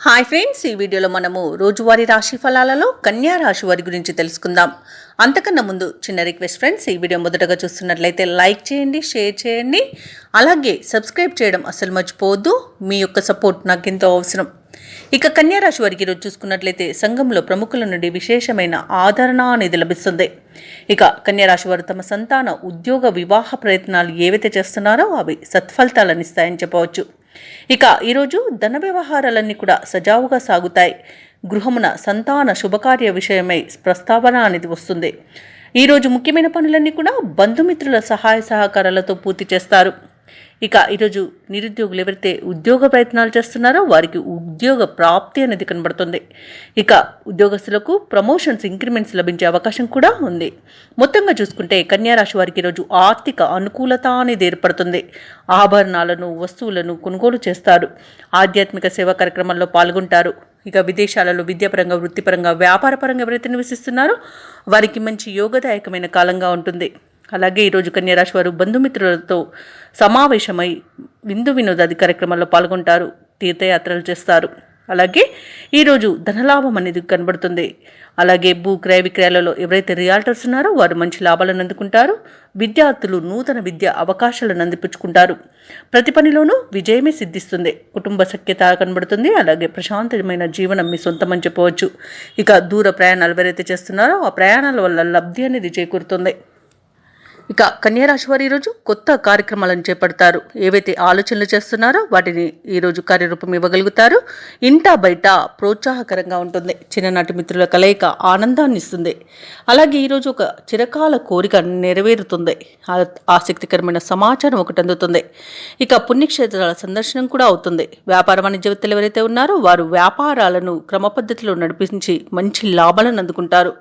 Hi friends ఈ వీడియోలో మనము రోజువారీ రాశి ఫలాలలో కన్యా రాశి వారి గురించి తెలుసుకుందాం. అంతకన్నా ముందు చిన్న రిక్వెస్ట్ ఫ్రెండ్స్ ఈ వీడియో మొదటగా చూస్తున్నట్లయితే లైక్ చేయండి షేర్ చేయండి. అలాగే సబ్స్క్రైబ్ చేయడం అసలు మర్చిపోవద్దు. మీ యొక్క సపోర్ట్ నాకు ఎంతో అవసరం. ఇక కన్యా రాశి వారికి ఈరోజు చూసుకున్నట్లయితే సంఘంలో ప్రముఖుల నుండి విశేషమైన ఆదరణ అనేది లభిస్తుంది. ఇక కన్యా రాశి వారు తమ సంతాన ఉద్యోగ వివాహ ప్రయత్నాలు ఏవైతే చేస్తున్నారో అవి సత్ఫలితాలనిస్తాయని చెప్పవచ్చు. ఇక ఈరోజు ధన వ్యవహారాలన్నీ కూడా సజావుగా సాగుతాయి. గృహమున సంతాన శుభకార్య విషయమై ప్రస్తావన అనేది వస్తుంది. ఈరోజు ముఖ్యమైన పనులన్నీ కూడా బంధుమిత్రుల సహాయ సహకారాలతో పూర్తి చేస్తారు. ఇక ఈరోజు నిరుద్యోగులు ఎవరైతే ఉద్యోగ ప్రయత్నాలు చేస్తున్నారో వారికి ఉద్యోగ ప్రాప్తి అనేది కనబడుతుంది. ఇక ఉద్యోగస్తులకు ప్రమోషన్స్ ఇంక్రిమెంట్స్ లభించే అవకాశం కూడా ఉంది. మొత్తంగా చూసుకుంటే కన్యారాశి వారికి ఈరోజు ఆర్థిక అనుకూలత అనేది ఏర్పడుతుంది. ఆభరణాలను వస్తువులను కొనుగోలు చేస్తారు. ఆధ్యాత్మిక సేవా కార్యక్రమాల్లో పాల్గొంటారు. ఇక విదేశాలలో విద్యాపరంగా వృత్తిపరంగా వ్యాపారపరంగా ఎవరైతే నివసిస్తున్నారో వారికి మంచి యోగదాయకమైన కాలంగా ఉంటుంది. అలాగే ఈరోజు కన్యరాశి వారు బంధుమిత్రులతో సమావేశమై విందు వినోదాది కార్యక్రమాల్లో పాల్గొంటారు తీర్థయాత్రలు చేస్తారు. అలాగే ఈరోజు ధనలాభం అనేది కనబడుతుంది. అలాగే భూ క్రయ విక్రయాలలో ఎవరైతే రియాల్టర్స్ ఉన్నారో వారు మంచి లాభాలను అందుకుంటారు విద్యార్థులు నూతన విద్య అవకాశాలను అందిపుచ్చుకుంటారు. ప్రతి పనిలోనూ విజయమే సిద్ధిస్తుంది. కుటుంబ సఖ్యత కనబడుతుంది అలాగే ప్రశాంతమైన జీవనం మీ సొంతమని చెప్పవచ్చు. ఇక దూర ప్రయాణాలు ఎవరైతే చేస్తున్నారో ఆ ప్రయాణాల వల్ల లబ్ధి అనేది చేకూరుతుంది. ఇక కన్యారాశి వారు ఈరోజు కొత్త కార్యక్రమాలను చేపడతారు. ఏవైతే ఆలోచనలు చేస్తున్నారో వాటిని ఈరోజు కార్యరూపం ఇవ్వగలుగుతారు. ఇంటా బయట ప్రోత్సాహకరంగా ఉంటుంది. చిన్ననాటి మిత్రుల కలయిక ఆనందాన్ని ఇస్తుంది. అలాగే ఈరోజు ఒక చిరకాల కోరిక నెరవేరుతుంది. ఆసక్తికరమైన సమాచారం ఒకటి అందుతుంది. ఇక పుణ్యక్షేత్రాల సందర్శనం కూడా అవుతుంది. వ్యాపార వాణిజ్యవేత్తలు ఎవరైతే ఉన్నారో వారు వ్యాపారాలను క్రమపద్ధతిలో నడిపించి మంచి లాభాలను అందుకుంటారు.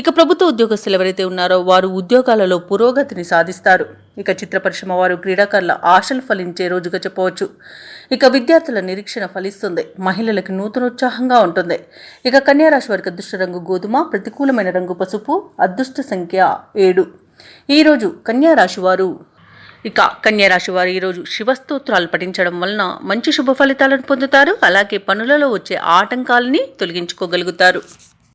ఇక ప్రభుత్వ ఉద్యోగస్తులు ఎవరైతే ఉన్నారో వారు ఉద్యోగాలలో పురోగతిని సాధిస్తారు. ఇక చిత్ర పరిశ్రమ వారు క్రీడాకారుల ఆశలు ఫలించే రోజుగా చెప్పవచ్చు. ఇక విద్యార్థుల నిరీక్షణ ఫలిస్తుంది. మహిళలకు నూతనోత్సాహంగా ఉంటుంది. ఇక కన్యారాశి వారికి అదృష్ట రంగు గోధుమ ప్రతికూలమైన రంగు పసుపు అదృష్ట సంఖ్య ఏడు. ఈరోజు కన్యారాశి వారు ఇక కన్యారాశి వారు ఈరోజు శివస్తోత్రాలు పఠించడం వలన మంచి శుభ ఫలితాలను పొందుతారు. అలాగే పనులలో వచ్చే ఆటంకాలని తొలగించుకోగలుగుతారు.